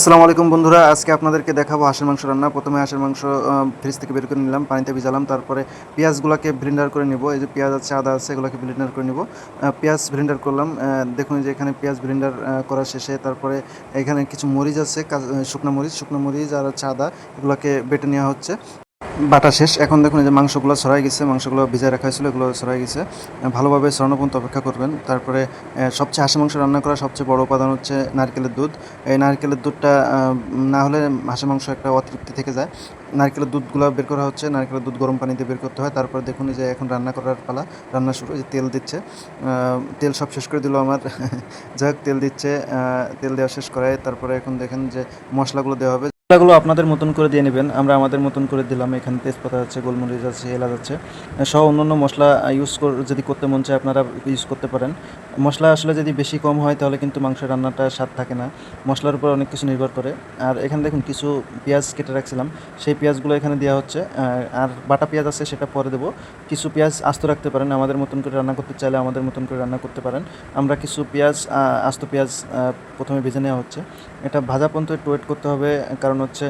আসসালামু আলাইকুম বন্ধুরা, আজকে আপনাদেরকে দেখাবো হাঁসের মাংস রান্না। প্রথমে হাঁসের মাংস ফ্রিজ থেকে বের করে নিলাম, পানিতে ভিজালাম, তারপরে পেঁয়াজগুলোকে ব্লেন্ডার করে নিব। এই যে পেঁয়াজ আছে, আদা আছে, এগুলোকে ব্লেন্ডার করে নিব। পেঁয়াজ ব্লেন্ডার করলাম দেখুন যে এখানে পেঁয়াজ ব্লেন্ডার করা শেষে, তারপরে এখানে কিছু মরিচ আছে শুকনো মরিচ শুকনো মরিচ আর হচ্ছে আদা, এগুলোকে বেটে নেওয়া হচ্ছে। বাটা শেষ। এখন দেখুন যে মাংসগুলো ছড়াই গেছে, মাংসগুলো ভিজায় রাখা হয়েছিল, এগুলো ছড়াই গেছে। ভালোভাবে ছড়ানো পর্যন্ত অপেক্ষা করবেন। তারপরে সবচেয়ে হাঁসের মাংস রান্না করার সবচেয়ে বড় উপাদান হচ্ছে নারকেলের দুধ। এই নারকেলের দুধটা না হলে হাঁসের মাংস একটা অতৃপ্তি থেকে যায়। নারকেলের দুধগুলো বের করা হচ্ছে, নারকেলের দুধ গরম পানিতে বের করতে হয়। তারপরে দেখুন যে এখন রান্না করার পালা, রান্না শুরু যে তেল দিচ্ছে। তেল সব শেষ করে দিল আমার। যাই তেল দিচ্ছে তেল দেওয়া শেষ করায়। তারপরে এখন দেখেন যে মশলাগুলো দেওয়া হবে। মশলাগুলো আপনাদের মতন করে দিয়ে নেবেন। আমরা আমাদের মতন করে দিলাম। এখানে তেজপাতা আছে গোলমরিচ আছে এলাচ আছে সহ অন্যান্য মশলা ইউজ যদি করতে মন চায় আপনারা ইউজ করতে পারেন। মশলা আসলে যদি বেশি কম হয়, তাহলে কিন্তু মাংস রান্নাটা স্বাদ থাকে না। মশলার উপর অনেক কিছু নির্ভর করে। আর এখানে দেখুন, কিছু পেঁয়াজ কেটে রাখছিলাম। সেই পেঁয়াজগুলো এখানে দেওয়া হচ্ছে। আর বাটা পেঁয়াজ আছে, সেটা পরে দেবো। কিছু পেঁয়াজ আস্ত রাখতে পারেন। আমাদের মতন করে রান্না করতে চাইলে আমাদের মতন করে রান্না করতে পারেন। আমরা কিছু পেঁয়াজ আস্ত পেঁয়াজ প্রথমে ভেজে নেওয়া হচ্ছে। এটা ভাজা পর্যন্ত একটু ওয়েট করতে হবে। কারণ হচ্ছে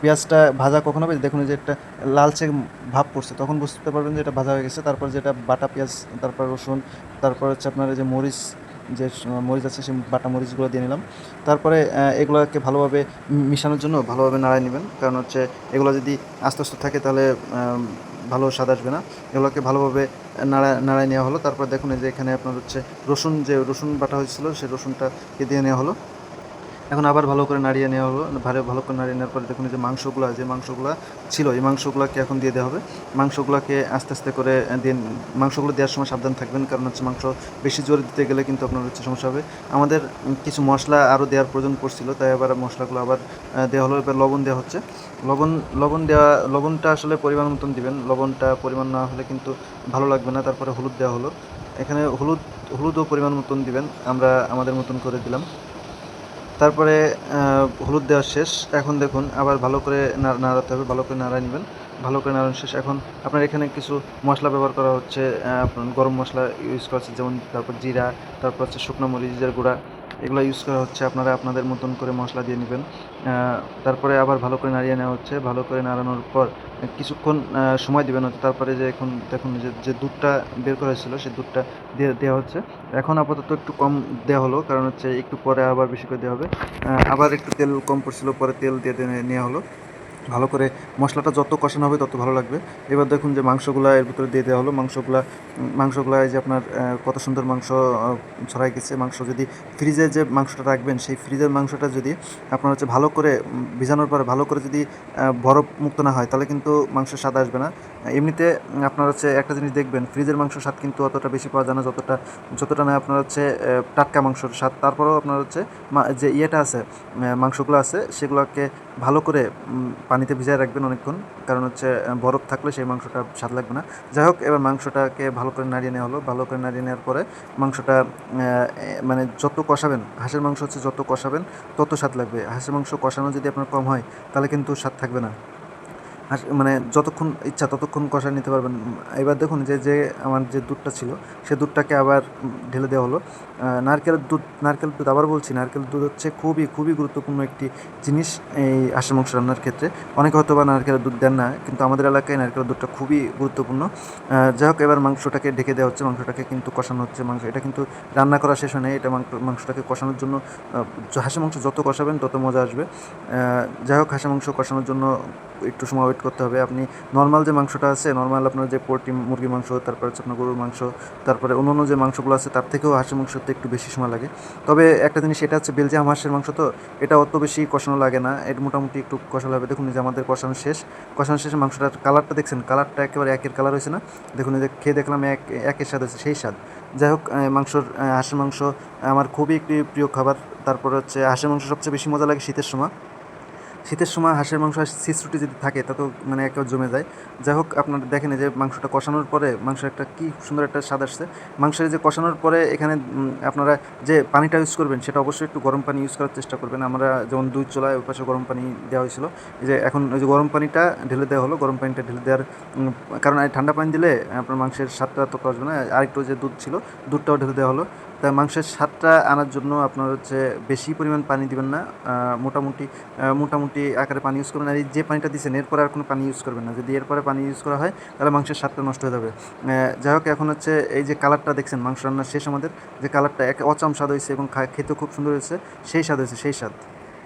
পেঁয়াজটা ভাজা কখন হবে? দেখুন যে একটা লালচে ভাব পড়ছে। তখন বুঝতে পারবেন যে এটা ভাজা হয়ে গেছে। তারপর যেটা বাটা পেঁয়াজ, তারপর রসুন, তারপর হচ্ছে আপনার যে মরিচ যে মরিচ আছে, সেই বাটা মরিচগুলো দিয়ে নিলাম। তারপরে এগুলোকে ভালোভাবে মিশানোর জন্য ভালোভাবে নাড়ায় নেবেন। কারণ হচ্ছে, এগুলো যদি আস্তে আস্তে থাকে তাহলে ভালো স্বাদ আসবে না। এগুলোকে ভালোভাবে নাড়া নাড়ায় নেওয়া হলো। তারপর দেখুন যে এখানে আপনার হচ্ছে রসুন, যে রসুন বাটা হয়েছিল, সেই রসুনটাকে দিয়ে নেওয়া হলো। এখন আবার ভালো করে নাড়িয়ে নেওয়া হলো। ভালো ভালো করে নাড়িয়ে নেওয়ার পরে দেখুন যে মাংসগুলো যে মাংসগুলো ছিল, এই মাংসগুলোকে এখন দিয়ে দেওয়া হবে। মাংসগুলোকে আস্তে আস্তে করে দিন মাংসগুলো দেওয়ার সময় সাবধান থাকবেন, কারণ হচ্ছে মাংস বেশি জোরে দিতে গেলে কিন্তু আপনার হচ্ছে সমস্যা হবে। আমাদের কিছু মশলা আরও দেওয়ার প্রয়োজন পড়ছিল, তাই আবার মশলাগুলো আবার দেওয়া হলো। এবার লবণ দেওয়া হচ্ছে। লবণ লবণ দেওয়া, লবণটা আসলে পরিমাণ মতন দিবেন। লবণটা পরিমাণ না হলে কিন্তু ভালো লাগবে না। তারপরে হলুদ দেওয়া হলো। এখানে হলুদ, হলুদও পরিমাণ মতন দিবেন। আমরা, আমাদের মতন করে দিলাম। তারপরে হলুদ দেওয়া শেষ। এখন দেখুন, আবার ভালো করে নাড়াতে হবে, ভালো করে নাড়ায় নেবেন। ভালো করে নাড়ানো শেষ। এখন আপনার এখানে কিছু মশলা ব্যবহার করা হচ্ছে গরম মশলা ইউজ করা হচ্ছে, যেমন তারপর জিরা, তারপর হচ্ছে শুকনো মরিচের গুঁড়া এগুলো ইউজ করা হচ্ছে, আপনারা আপনাদের মতন করে মশলা দিয়ে নেবেন। তারপরে আবার ভালো করে নাড়িয়ে নেওয়া হচ্ছে। ভালো করে নাড়ানোর পর কিছুক্ষণ সময় দেবেন তারপরে যে এখন দেখুন যে যে দুধটা বের করা হয়েছিল সেই দুধটা দিয়ে, দেওয়া হচ্ছে। এখন আপাতত একটু কম দেওয়া হলো, কারণ হচ্ছে একটু পরে আবার বেশি করে দেওয়া হবে। আবার একটু তেল কম পড়ছিল, পরে তেল দিয়ে নেওয়া হলো। ভালো করে মশলাটা যত কষানো হবে তত ভালো লাগবে। এবার দেখুন যে মাংসগুলা এর ভিতরে দিয়ে দেওয়া হলো। মাংসগুলা উম, মাংসগুলা এই যে আপনার কত সুন্দর মাংস ছড়াই গেছে। মাংস যদি ফ্রিজে যে মাংসটা রাখবেন সেই ফ্রিজের মাংসটা যদি আপনার হচ্ছে ভালো করে ভিজানোর পরে ভালো করে যদি বরফ মুক্ত না হয় তাহলে কিন্তু মাংসের স্বাদ আসবে না। এমনিতে আপনার হচ্ছে একটা জিনিস দেখবেন ফ্রিজের মাংস স্বাদ কিন্তু অতটা বেশি পাওয়া যায় না যতটা যতটা না আপনার হচ্ছে টাটকা মাংসর স্বাদ। তারপরেও আপনার হচ্ছে যে ইয়েটা আছে মাংসগুলো আছে সেগুলোকে ভালো করে পানিতে ভিজায় রাখবেন অনেকক্ষণ। কারণ হচ্ছে বরফ থাকলে সেই মাংসটা স্বাদ লাগবে না। যাই হোক, এবার মাংসটাকে ভালো করে নাড়িয়ে নেওয়া হলো। ভালো করে নাড়িয়ে নেওয়ার পরে মাংসটা মানে যত কষাবেন, হাঁসের মাংস হচ্ছে যত কষাবেন, তত স্বাদ লাগবে। হাঁসের মাংস কষানো যদি আপনার কম হয়, তাহলে কিন্তু স্বাদ থাকবে না। হাঁস মানে যতক্ষণ ইচ্ছা ততক্ষণ কষায় নিতে পারবেন। এবার দেখুন যে যে আমার যে দুধটা ছিল, সে দুধটাকে আবার ঢেলে দেওয়া হলো। নারকেলের দুধ, নারকেল দুধ আবার বলছি, নারকেল দুধ হচ্ছে খুবই খুবই গুরুত্বপূর্ণ একটি জিনিস এই হাঁসের মাংস রান্নার ক্ষেত্রে। অনেকে হয়তো বা নারকেলের দুধ দেন না, কিন্তু আমাদের এলাকায় নারকেলের দুধটা খুবই গুরুত্বপূর্ণ। যাই হোক, এবার মাংসটাকে ঢেকে দেওয়া হচ্ছে, মাংসটাকে কিন্তু কষানো হচ্ছে। মাংস, এটা কিন্তু রান্না করা শেষ হয় নাই, এটা মাংস- মাংসটাকে কষানোর জন্য হাঁসের মাংস যত কষাবেন তত মজা আসবে। যাই হোক, হাঁসের মাংস কষানোর জন্য একটু সময় ওয়েট করতে হবে। আপনি নর্মাল যে মাংসটা আছে নর্মাল আপনার যে পোলট্রি মুরগির মাংস, তারপর হচ্ছে আপনার গরুর মাংস, তারপরে অন্যান্য যে মাংসগুলো আছে, তার থেকেও হাঁসের মাংসতে একটু বেশি সময় লাগে। তবে একটা জিনিস, এটা হচ্ছে বেলজিয়াম হাঁসের মাংস তো, এটা অত বেশি কষানো লাগে না। এটা মোটামুটি একটু কষানো হবে। দেখুন যে আমাদের কষানো শেষ। কষানো শেষে মাংসটার কালারটা দেখছেন? কালারটা একেবারে একের কালার হয়েছে না? দেখুন যে খেয়ে দেখলাম এক, একের স্বাদ হয়েছে, সেই স্বাদ। যাই হোক মাংসর হাঁসের মাংস আমার খুবই একটি প্রিয় খাবার। তারপর হচ্ছে হাঁসের মাংস সবচেয়ে বেশি মজা লাগে শীতের সময়। শীতের সময় হাঁসের মাংস আর সিসরুটি যদি থাকে, তা তো মানে একেবারে জমে যায়। যাই হোক, আপনারা দেখেন যে মাংসটা কষানোর পরে মাংসের একটা কি সুন্দর একটা স্বাদ আসছে। মাংসের যে কষানোর পরে এখানে আপনারা যে পানিটা ইউজ করবেন, সেটা অবশ্যই একটু গরম পানি ইউজ করার চেষ্টা করবেন। আমরা যেমন দুধ চলায় ওই পাশে গরম পানি দেওয়া হয়েছিল যে এখন ওই যে গরম পানিটা ঢেলে দেওয়া হলো, গরম পানিটা ঢেলে দেওয়ার কারণ ঠান্ডা পানি দিলে আপনার মাংসের স্বাদটা তো আসবে না। আরেকটু যে দুধ ছিল, দুধটাও ঢেলে দেওয়া হলো। তাই মাংসের স্বাদটা আনার জন্য আপনার হচ্ছে বেশি পরিমাণ পানি দিবেন না মোটামুটি মোটামুটি মোটামুটি আকারে পানি ইউজ করবেন। আর এই যে পানিটা দিচ্ছেন এরপরে আর কোনো পানি ইউজ করবেন না। যদি এরপরে পানি ইউজ করা হয়, তাহলে মাংসের স্বাদটা নষ্ট হয়ে যাবে। যাই হোক, এখন হচ্ছে এই যে কালারটা দেখছেন, মাংস রান্নার শেষ আমাদের, যে কালারটা এক অচম স্বাদ হয়েছে এবং খা- খেতেও খুব সুন্দর হয়েছে, সেই স্বাদ হয়েছে, সেই স্বাদ।